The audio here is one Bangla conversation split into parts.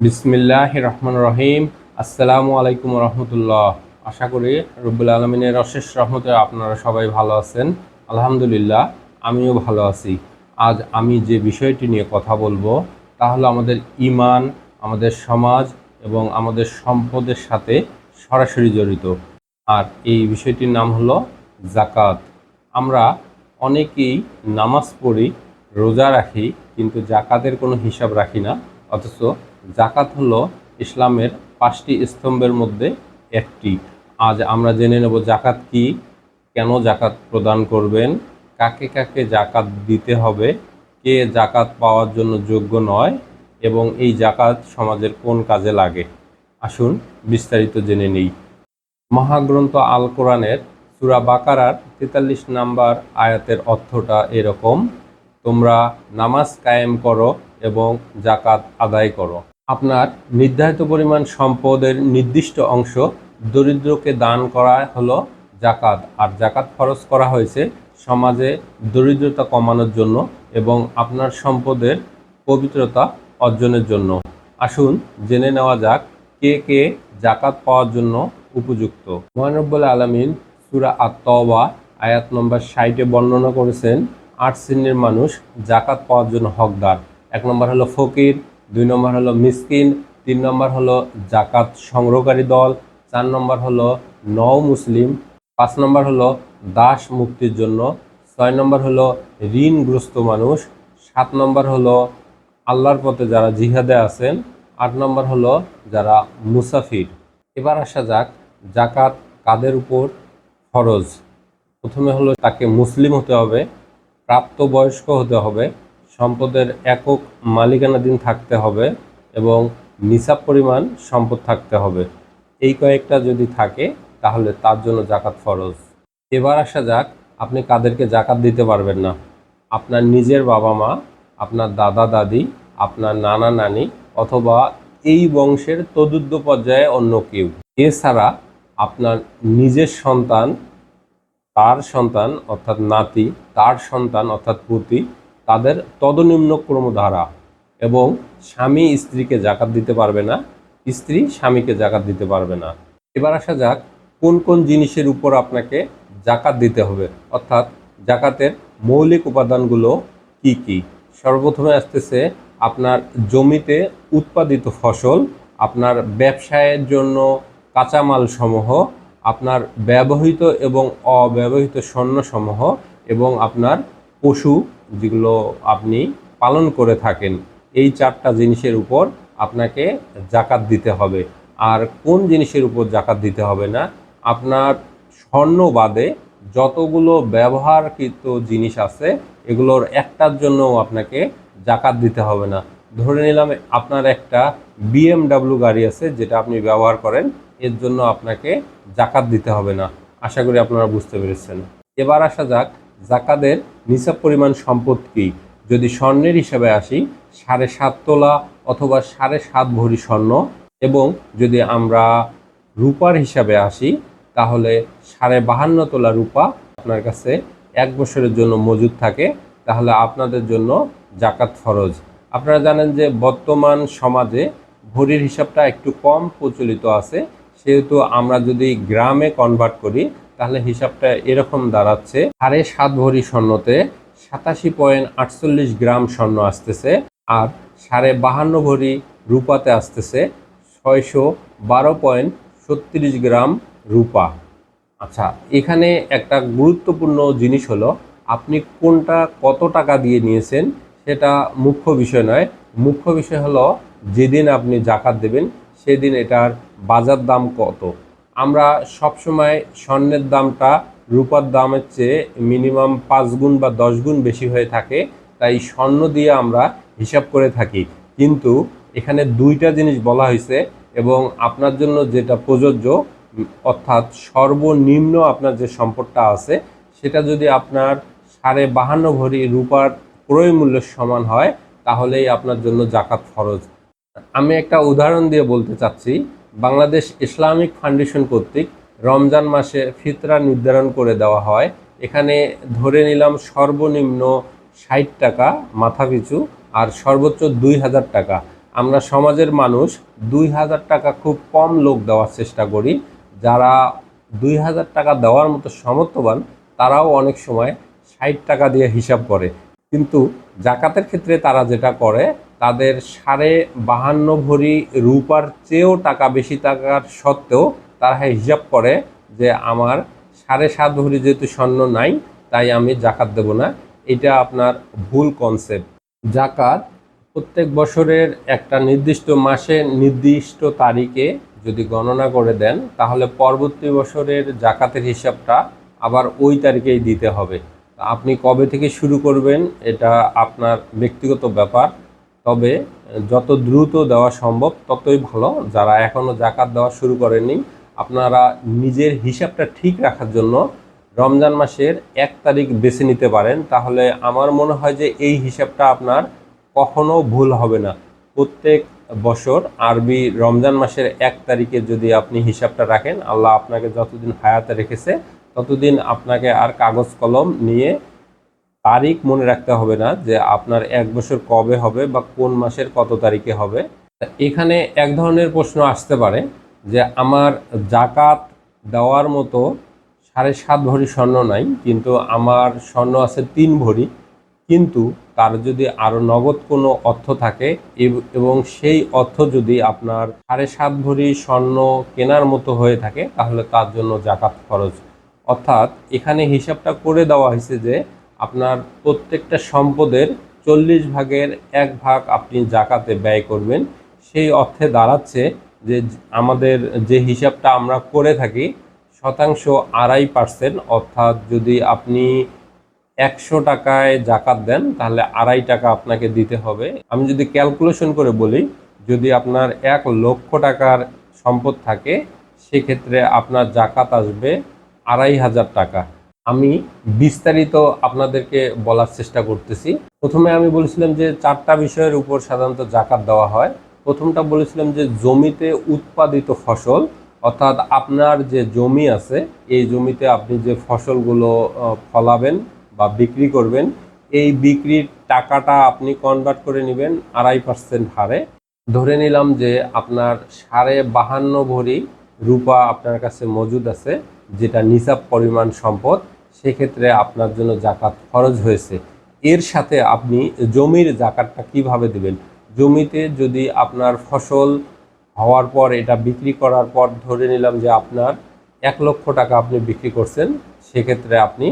বিসমিল্লাহ রহমান রহিম। আসসালামু আলাইকুম রহমতুল্লাহ। আশা করি রব্বুল আলমিনের অশেষ রহমতে আপনারা সবাই ভালো আছেন। আলহামদুলিল্লাহ, আমিও ভালো আছি। আজ আমি যে বিষয়টি নিয়ে কথা বলব, তা হলো আমাদের ইমান আমাদের সমাজ এবং আমাদের সম্পদের সাথে সরাসরি জড়িত। আর এই বিষয়টির নাম হলো জাকাত আমরা অনেকেই নামাজ পড়ি, রোজা রাখি, কিন্তু জাকাতের কোনো হিসাব রাখি না, অথচ জাকাত হলো ইসলামের পাঁচটি স্তম্ভের মধ্যে একটি। আজ আমরা জেনে নেব জাকাত কি, কেন জাকাত প্রদান করবেন, কাকে কাকে জাকাত দিতে হবে, কে জাকাত পাওয়ার জন্য যোগ্য নয়, এবং এই জাকাত সমাজের কোন কাজে লাগে। আসুন বিস্তারিত জেনে নেই। মহাগ্রন্থ আল কোরআনের সুরা বাকারার তেতাল্লিশ নাম্বার আয়াতের অর্থটা এরকম, তোমরা নামাজ কায়েম করো এবং জাকাত আদায় করো। আপনার নির্ধারিত পরিমাণ সম্পদের নির্দিষ্ট অংশ দরিদ্রকে দান করা হলো জাকাত আর জাকাত খরচ করা হয়েছে সমাজে দরিদ্রতা কমানোর জন্য এবং আপনার সম্পদের পবিত্রতা অর্জনের জন্য। আসুন জেনে নেওয়া যাক কে কে জাকাত পাওয়ার জন্য উপযুক্ত। মহানব্বুল আলমিন সুরা আত্মবা আয়াত নম্বর ষাটে বর্ণনা করেছেন, আট শ্রেণির মানুষ জাকাত পাওয়ার জন্য হকদার। এক নম্বর হলো ফকির দুই নম্বর হলো মিসকিন, তিন নম্বর হলো জাকাত সংগ্রহকারী দল, চার নম্বর হলো নও মুসলিম, পাঁচ নম্বর হলো দাস মুক্তির জন্য, ছয় নম্বর হলো ঋণগ্রস্ত মানুষ, সাত নম্বর হলো আল্লাহর পথে যারা জিহাদে আছেন, আট নম্বর হলো যারা মুসাফির। এবার আসা যাক জাকাত কাদের উপর ফরজ? প্রথমে হলো তাকে মুসলিম হতে হবে, প্রাপ্তবয়স্ক হতে হবে সম্পদের একক মালিকানাধীন থাকতে হবে এবং নিসাব পরিমাণ সম্পদ থাকতে হবে। এই কয়েকটা যদি থাকে, তাহলে তার জন্য জাকাত ফরজ। এবার আসা যাক, আপনি কাদেরকে জাকাত দিতে পারবেন না। আপনার নিজের বাবা মা, আপনার দাদা দাদি, আপনার নানা নানি, অথবা এই বংশের তদুদ্ধ পর্যায়ে অন্য কেউ। এছাড়া আপনার নিজের সন্তান, তার সন্তান, অর্থাৎ নাতি, তার সন্তান, অর্থাৎ পুতি তাদের তদনিম্ন ক্রমধারা এবং স্বামী স্ত্রীকে জাকাত দিতে পারবে না, স্ত্রী স্বামীকে জাকাত দিতে পারবে না। এবার আসা যাক কোন কোন জিনিসের উপর আপনাকে জাকাত দিতে হবে, অর্থাৎ জাকাতের মৌলিক উপাদানগুলো কি কি? সর্বপ্রথমে আসতেছে আপনার জমিতে উৎপাদিত ফসল, আপনার ব্যবসায়ের জন্য কাঁচামাল সমূহ, আপনার ব্যবহৃত এবং অব্যবহৃত স্বর্ণসমূহ এবং আপনার পশু যেগুলো আপনি পালন করে থাকেন, এই চারটা জিনিসের উপর আপনাকে জাকাত দিতে হবে। আর কোন জিনিসের উপর জাকাত দিতে হবে না? আপনার স্বর্ণ বাদে যতগুলো ব্যবহারকৃত জিনিস আছে, এগুলোর একটার জন্যও আপনাকে জাকাত দিতে হবে না। ধরে নিলাম আপনার একটা বিএমডাব্লিউ গাড়ি আছে, যেটা আপনি ব্যবহার করেন, এর জন্য আপনাকে জাকাত দিতে হবে না। আশা করি আপনারা বুঝতে পেরেছেন। এবার আসা যাক জাকাতের নিসাব পরিমাণ সম্পদ কী? যদি স্বর্ণের হিসাবে আসি, সাড়ে সাত তোলা অথবা সাড়ে সাত ভরি স্বর্ণ এবং যদি আমরা রূপার হিসাবে আসি, তাহলে সাড়ে বাহান্ন তোলা রূপা আপনার কাছে এক বছরের জন্য মজুদ থাকে, তাহলে আপনাদের জন্য জাকাত ফরজ। আপনারা জানেন যে বর্তমান সমাজে ভরির হিসাবটা একটু কম প্রচলিত আছে, সেহেতু আমরা যদি গ্রামে কনভার্ট করি তাহলে হিসাবটা এরকম দাঁড়াচ্ছে। সাড়ে সাত ভরি স্বর্ণতে সাতাশি পয়েন্ট আটচল্লিশ গ্রাম স্বর্ণ আসতেছে আর সাড়ে বাহান্ন ভরি রূপাতে আসতেছে ছয়শো বারো পয়েন্ট ছত্রিশ গ্রাম রূপা। আচ্ছা এখানে একটা গুরুত্বপূর্ণ জিনিস হলো, আপনি কোনটা কত টাকা দিয়ে নিয়েছেন সেটা মুখ্য বিষয় নয়। মুখ্য বিষয় হলো, যেদিন আপনি জাকাত দেবেন, সেদিন এটার বাজার দাম কত। আমরা সবসময় স্বর্ণের দামটা রূপার দামের চেয়ে মিনিমাম পাঁচ গুণ বা দশ গুণ বেশি হয়ে থাকে। তাই স্বর্ণ দিয়ে আমরা হিসাব করে থাকি। কিন্তু এখানে দুইটা জিনিস বলা হয়েছে এবং আপনার জন্য যেটা প্রযোজ্য, অর্থাৎ সর্বনিম্ন আপনার যে সম্পদটা আছে, সেটা যদি আপনার সাড়ে বাহান্ন ভরি রূপার ক্রয় মূল্যের সমান হয়, তাহলেই আপনার জন্য জাকাত ফরজ। আমি একটা উদাহরণ দিয়ে বলতে চাচ্ছি। বাংলাদেশ ইসলামিক ফাউন্ডেশন কর্তৃক রমজান মাসে ফিতরা নির্ধারণ করে দেওয়া হয়। এখানে ধরে নিলাম সর্বনিম্ন ষাট টাকা মাথাপিছু আর সর্বোচ্চ দুই হাজার টাকা। আমরা সমাজের মানুষ, দুই হাজার টাকা খুব কম লোক দেওয়ার চেষ্টা করি। যারা দুই হাজার টাকা দেওয়ার মতো সমর্থবান, তারাও অনেক সময় ষাট টাকা দিয়ে হিসাব করে। কিন্তু জাকাতের ক্ষেত্রে তারা যেটা করে তাদের সাড়ে বাহান্ন ভরি রূপার চেয়েও টাকা বেশি টাকার সত্ত্বেও তারা হিসাব করে যে আমার সাড়ে সাত ভরি যেহেতু স্বর্ণ নাই, তাই আমি জাকাত দেব না। এটা আপনার ভুল কনসেপ্ট জাকাত প্রত্যেক বছরের একটা নির্দিষ্ট মাসে নির্দিষ্ট তারিখে যদি গণনা করে দেন, তাহলে পরবর্তী বছরের জাকাতের হিসাবটা আবার ওই তারিখেই দিতে হবে। আপনি কবে থেকে শুরু করবেন, এটা আপনার ব্যক্তিগত ব্যাপার। তবে, যত দ্রুত দেওয়া সম্ভব ততই ভালো। যারা এখনও জাকাত দেওয়া শুরু করেননি, আপনারা নিজের হিসাবটা ঠিক রাখার জন্য রমজান মাসের এক তারিখ বেছে নিতে পারেন। তাহলে আমার মনে হয় যে এই হিসাবটা আপনার কখনো ভুল হবে না। প্রত্যেক বছর আরবি রমজান মাসের এক তারিখে যদি আপনি হিসাবটা রাখেন, আল্লাহ আপনাকে যতদিন হায়াতে রেখেছে, ততদিন আপনাকে আর কাগজ কলম নিয়ে তারিখ মনে রাখতে হবে না যে আপনার এক বছর কবে হবে বা কোন মাসের কত তারিখে হবে। এখানে এক ধরনের প্রশ্ন আসতে পারে যে আমার জাকাত দেওয়ার মতো সাড়ে সাত ভরি স্বর্ণ নাই, কিন্তু আমার স্বর্ণ আছে তিন ভরি, কিন্তু তার যদি আরও নগদ কোনো অর্থ থাকে এবং সেই অর্থ যদি আপনার সাড়ে সাত ভরি স্বর্ণ কেনার মতো হয়ে থাকে, তাহলে তার জন্য জাকাত খরচ। অর্থাৎ এখানে হিসাবটা করে দেওয়া হয়েছে যে আপনার প্রত্যেকটা সম্পদের চল্লিশ ভাগের এক ভাগ আপনি জাকাতে ব্যয় করবেন। সেই অর্থে দাঁড়াচ্ছে যে আমাদের যে হিসাবটা আমরা করে থাকি, শতাংশ আড়াই পার্সেন্ট, অর্থাৎ যদি আপনি একশো টাকায় জাকাত দেন, তাহলে আড়াই টাকা আপনাকে দিতে হবে। আমি যদি ক্যালকুলেশন করে বলি, যদি আপনার এক লক্ষ টাকার সম্পদ থাকে, সেক্ষেত্রে আপনার জাকাত আসবে আড়াই হাজার টাকা। আমি বিস্তারিত আপনাদেরকে বলার চেষ্টা করতেছি। প্রথমে আমি বলেছিলাম যে চারটা বিষয়ের উপর সাধারণত জাকাত দেওয়া হয়। প্রথমটা বলেছিলাম যে জমিতে উৎপাদিত ফসল, অর্থাৎ আপনার যে জমি আছে, এই জমিতে আপনি যে ফসলগুলো ফলাবেন বা বিক্রি করবেন, এই বিক্রির টাকাটা আপনি কনভার্ট করে নেবেন আড়াই পার্সেন্ট হারে। ধরে নিলাম যে আপনার সাড়ে বাহান্ন ভরি রূপা আপনার কাছে মজুদ আছে, যেটা নিসাব পরিমাণ সম্পদ। সেক্ষেত্রে আপনার জন্য জাকাত খরচ হয়েছে। এর সাথে আপনি জমির জাকাতটা কীভাবে দিবেন? জমিতে যদি আপনার ফসল হওয়ার পর, এটা বিক্রি করার পর ধরে নিলাম যে আপনার এক লক্ষ টাকা আপনি বিক্রি করছেন, সেক্ষেত্রে আপনি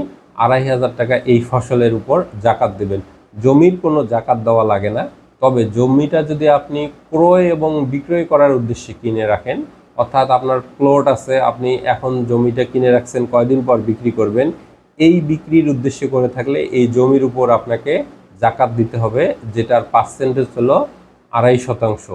আড়াই হাজার টাকা এই ফসলের উপর জাকাত দেবেন। জমির কোনো জাকাত দেওয়া লাগে না, তবে জমিটা যদি আপনি ক্রয় এবং বিক্রয় করার উদ্দেশ্যে কিনে রাখেন, অর্থাৎ আপনার প্লট আছে, আপনি এখন জমিটা কিনে রাখছেন, কয়দিন পর বিক্রি করবেন এই বিক্রির উদ্দেশ্যে করে থাকলে এই জমির উপর আপনাকে জাকাত দিতে হবে, যেটার পার্সেন্টেজ হলো আড়াই শতাংশ।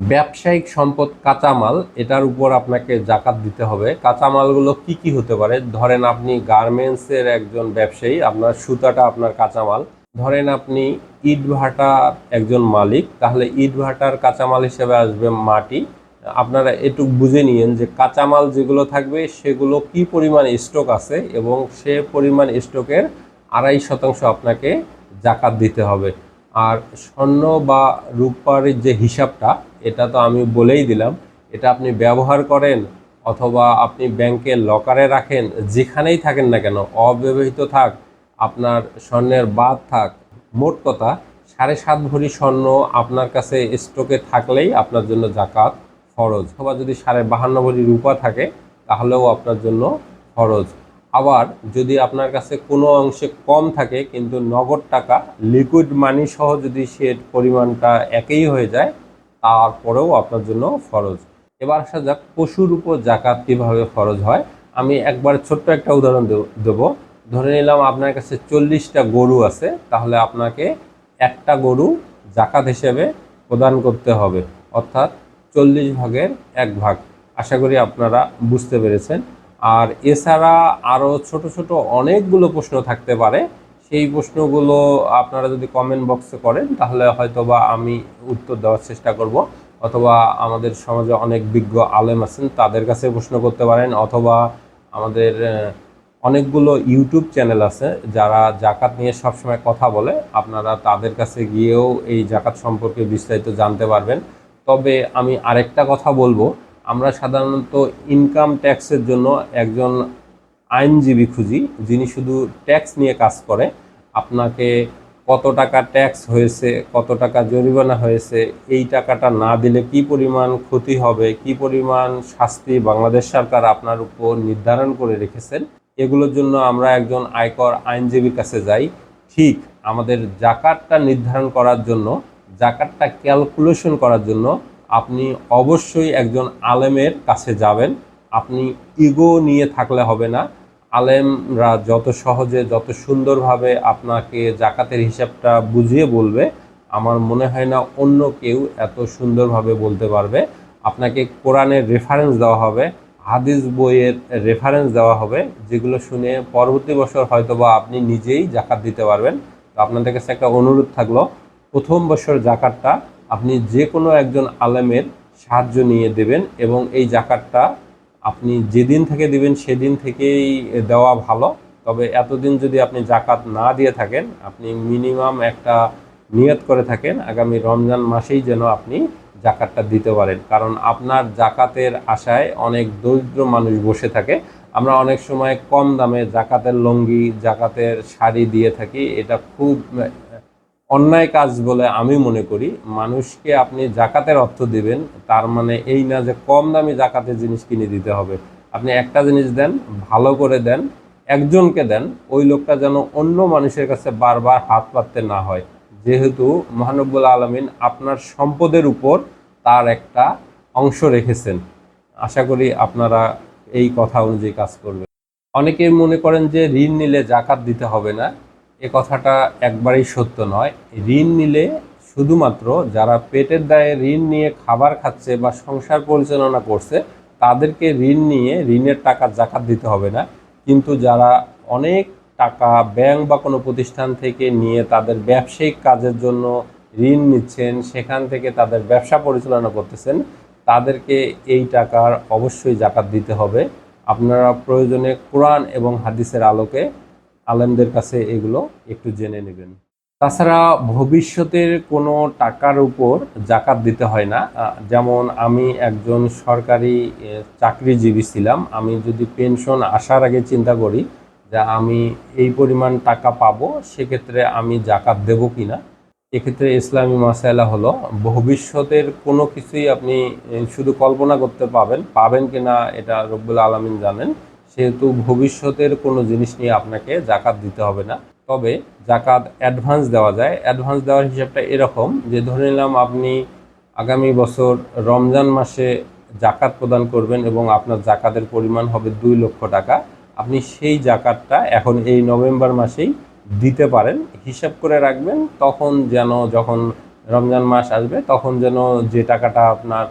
ব্যবসায়িক সম্পদ কাঁচামাল, এটার উপর আপনাকে জাকাত দিতে হবে। কাঁচামালগুলো কি কি হতে পারে? ধরেন আপনি গার্মেন্টসের একজন ব্যবসায়ী, আপনার সুতাটা আপনার কাঁচামাল। ধরেন আপনি ইট ভাটার একজন মালিক, তাহলে ইট ভাটার কাঁচামাল হিসেবে আসবে মাটি। আপনারা একটু বুঝে নিয়েন যে কাঁচামাল যেগুলো থাকবে, সেগুলো কি পরিমাণ স্টক আছে এবং সে পরিমাণ স্টকের আড়াই শতাংশ আপনাকে জাকাত দিতে হবে। আর স্বর্ণ বা রূপার যে হিসাবটা, এটা তো আমি বলেই দিলাম, এটা আপনি ব্যবহার করেন অথবা আপনি ব্যাংকে লকারে রাখেন, যেখানেই থাকেন না কেন, অব্যবহৃত থাক, আপনার স্বর্ণের বাদ থাক, মোট কথা সাড়ে সাত ভরি স্বর্ণ আপনার কাছে স্টকে থাকলেই আপনার জন্য জাকাত ফরজ অথবা যদি সাড়ে বাহান্ন ভরি রূপা থাকে, তাহলেও আপনার জন্য ফরজ আবার যদি আপনার কাছে কোনো অংশে কম থাকে, কিন্তু নগদ টাকা লিকুইড মানি সহ যদি সে পরিমাণটা একই হয়ে যায়, তারপরেও আপনার জন্য ফরজ এবার আসা যাক, পশুর উপর জাকাত কীভাবে ফরজ হয়। আমি একবার ছোট্ট একটা উদাহরণ দেব। ধরে নিলাম আপনার কাছে চল্লিশটা গরু আছে, তাহলে আপনাকে একটা গরু জাকাত হিসেবে প্রদান করতে হবে। অর্থাৎ চল্লিশ ভাগের এক ভাগ। আশা করি আপনারা বুঝতে পেরেছেন। আর এছাড়া আরও ছোট ছোট অনেকগুলো প্রশ্ন থাকতে পারে। সেই প্রশ্নগুলো আপনারা যদি কমেন্ট বক্সে করেন, তাহলে হয়তো বা আমি উত্তর দেওয়ার চেষ্টা করব। অথবা আমাদের সমাজে অনেক বিজ্ঞ আলেম আছেন, তাদের কাছে প্রশ্ন করতে পারেন। অথবা আমাদের অনেকগুলো ইউটিউব চ্যানেল আছে, যারা জাকাত নিয়ে সবসময় কথা বলে। আপনারা তাদের কাছে গিয়েও এই জাকাত সম্পর্কে বিস্তারিত জানতে পারবেন। তবে আমি আরেকটা কথা বলব। আমরা সাধারণত ইনকাম ট্যাক্সের জন্য একজন আইনজীবী খুঁজি, যিনি শুধু ট্যাক্স নিয়ে কাজ করে। আপনাকে কত টাকা ট্যাক্স হয়েছে, কত টাকা জরিমানা হয়েছে, এই টাকাটা না দিলে কি পরিমাণ ক্ষতি হবে, কি পরিমাণ শাস্তি বাংলাদেশ সরকার আপনার উপর নির্ধারণ করে রেখেছেন, এগুলোর জন্য আমরা একজন আয়কর আইনজীবীর কাছে যাই। ঠিক আমাদের জাকাতটা নির্ধারণ করার জন্য জাকাতটা ক্যালকুলেশন করার জন্য আপনি অবশ্যই একজন আলেমের কাছে যাবেন। আপনি ইগো নিয়ে থাকলে হবে না। আলেমরা যত সহজে, যত সুন্দরভাবে আপনাকে জাকাতের হিসাবটা বুঝিয়ে বলবে, আমার মনে হয় না অন্য কেউ এত সুন্দরভাবে বলতে পারবে। আপনাকে কোরআনের রেফারেন্স দেওয়া হবে, হাদিস বইয়ের রেফারেন্স দেওয়া হবে, যেগুলো শুনে পরবর্তী বছর হয়তো বা আপনি নিজেই জাকাত দিতে পারবেন। তো আপনাদের কাছে একটা অনুরোধ থাকল প্রথম বছর জাকাতটা আপনি যে কোনো একজন আলেমের সাহায্য নিয়ে দেবেন এবং এই জাকাতটা আপনি যেদিন থেকে দিবেন সেদিন থেকেই দেওয়া ভালো। তবে এতদিন যদি আপনি জাকাত না দিয়ে থাকেন, আপনি মিনিমাম একটা নিয়ত করে থাকেন আগামী রমজান মাসেই যেন আপনি জাকাতটা দিতে পারেন। কারণ আপনার জাকাতের আশায় অনেক দরিদ্র মানুষ বসে থাকে। আমরা অনেক সময় কম দামে জাকাতের লঙ্গি, জাকাতের শাড়ি দিয়ে থাকি। এটা খুব অন্যায় কাজ বলে আমি মনে করি, মানুষকে আপনি জাকাতের অর্থ দিবেন, তার মানে এই না যে কম দামি জাকাতের জিনিস কিনে দিতে হবে। আপনি একটা জিনিস দেন, ভালো করে দেন, একজনকে দেন, ওই লোকটা যেন অন্য মানুষের কাছে বারবার হাত পাততে না হয়। যেহেতু মহানব্বুল আলমিন আপনার সম্পদের উপর তার একটা অংশ রেখেছেন। আশা করি আপনারা এই কথা অনুযায়ী কাজ করবেন। অনেকেই মনে করেন যে ঋণ নিলে জাকাত দিতে হবে না। এ কথাটা একবারেই সত্য নয়। ঋণ নিলে শুধুমাত্র যারা পেটের দায়ে ঋণ নিয়ে খাবার খাচ্ছে বা সংসার পরিচালনা করছে, তাদেরকে ঋণ নিয়ে ঋণের টাকা জাকাত দিতে হবে না। কিন্তু যারা অনেক টাকা ব্যাংক বা কোনো প্রতিষ্ঠান থেকে নিয়ে তাদের ব্যবসায়িক কাজের জন্য ঋণ নিচ্ছেন, সেখান থেকে তাদের ব্যবসা পরিচালনা করতেছেন, তাদেরকে এই টাকার অবশ্যই জাকাত দিতে হবে। আপনারা প্রয়োজনে কোরআন এবং হাদিসের আলোকে আলেমদের কাছে এগুলো একটু জেনে নেবেন। তাছাড়া ভবিষ্যতের কোনো টাকার উপর জাকাত দিতে হয় না। যেমন আমি একজন সরকারি চাকরিজীবী ছিলাম। আমি যদি পেনশন আসার আগে চিন্তা করি যে আমি এই পরিমাণ টাকা পাবো, সেক্ষেত্রে আমি জাকাত দেব কি না এক্ষেত্রে ইসলামী মাসাইলা হলো, ভবিষ্যতের কোনো কিছুই আপনি শুধু কল্পনা করতে পাবেন পাবেন কি না এটা রব্বুল আলমিন জানেন। সেহেতু ভবিষ্যতের কোনো জিনিস নিয়ে আপনাকে জাকাত দিতে হবে না, তবে জাকাত অ্যাডভান্স দেওয়া যায়। অ্যাডভান্স দেওয়ার হিসাবটা এরকম যে ধরে নিলাম আপনি আগামী বছর রমজান মাসে জাকাত প্রদান করবেন এবং আপনার জাকাতের পরিমাণ হবে দুই লক্ষ টাকা, আপনি সেই জাকাতটা এখন এই নভেম্বর মাসেই দিতে পারেন। হিসাব করে রাখবেন তখন যেন যখন রমজান মাস আসবে তখন যেন যে টাকাটা আপনার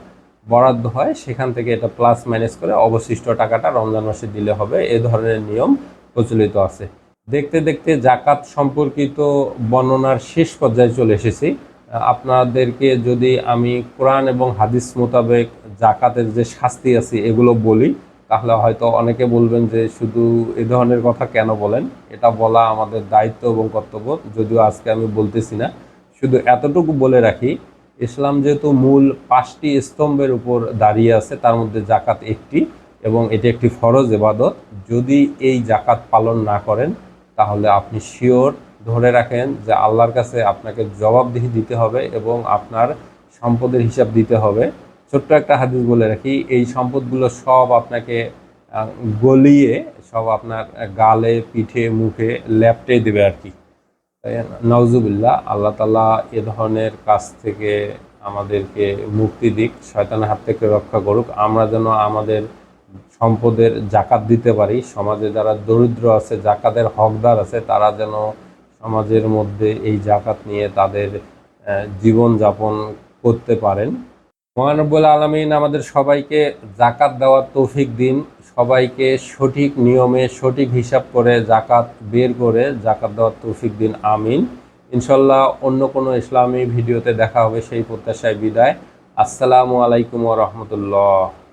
বরাদ্দ হয়, সেখান থেকে এটা প্লাস মাইনাস করে অবশিষ্ট টাকাটা রমজান মাসে দিলে হবে। এ ধরনের নিয়ম প্রচলিত আছে। দেখতে দেখতে জাকাত সম্পর্কিত বর্ণনার শেষ পর্যায়ে চলে এসেছি। আপনাদেরকে যদি আমি কোরআন এবং হাদিস মোতাবেক জাকাতের যে শাস্তি আছে এগুলো বলি, তাহলে হয়তো অনেকে বলবেন যে শুধু এ ধরনের কথা কেন বলেন? এটা বলা আমাদের দায়িত্ব এবং কর্তব্য। যদিও আজকে আমি বলতেছি না, শুধু এতটুকু বলে রাখি ইসলাম যেহেতু মূল পাঁচটি স্তম্ভের উপর দাঁড়িয়ে আছে, তার মধ্যে জাকাত একটি এবং এটি একটি ফরজ এবাদত যদি এই জাকাত পালন না করেন, তাহলে আপনি শিওর ধরে রাখেন যে আল্লাহর কাছে আপনাকে জবাবদিহি দিতে হবে এবং আপনার সম্পদের হিসাব দিতে হবে। ছোট্ট একটা হাদিস বলে রাখি, এই সম্পদগুলো সব আপনাকে গলিয়ে, সব আপনার গালে, পিঠে, মুখে ল্যাপটে দেবে আর কি। নওজুবিল্লা আল্লাহ তালা এ ধরনের কাজ থেকে আমাদেরকে মুক্তি দিক, শয়তানের হাত থেকে রক্ষা করুক। আমরা যেন আমাদের সম্পদের জাকাত দিতে পারি, সমাজে যারা দরিদ্র আছে, জাকাতের হকদার আছে, তারা যেন সমাজের মধ্যে এই জাকাত নিয়ে তাদের জীবন যাপন করতে পারেন। মহানব্বুল আলমিন আমাদের সবাইকে জাকাত দেওয়ার তৌফিক দিন। সবাইকে সঠিক নিয়মে, সঠিক হিসাব করে জাকাত বের করে জাকাত দেওয়ার তৌফিক দিন, আমিন। ইনশাল্লাহ অন্য কোনো ইসলামী ভিডিওতে দেখা হবে, সেই প্রত্যাশায় বিদায়। আসসালামু আলাইকুম রহমতুল্লাহ।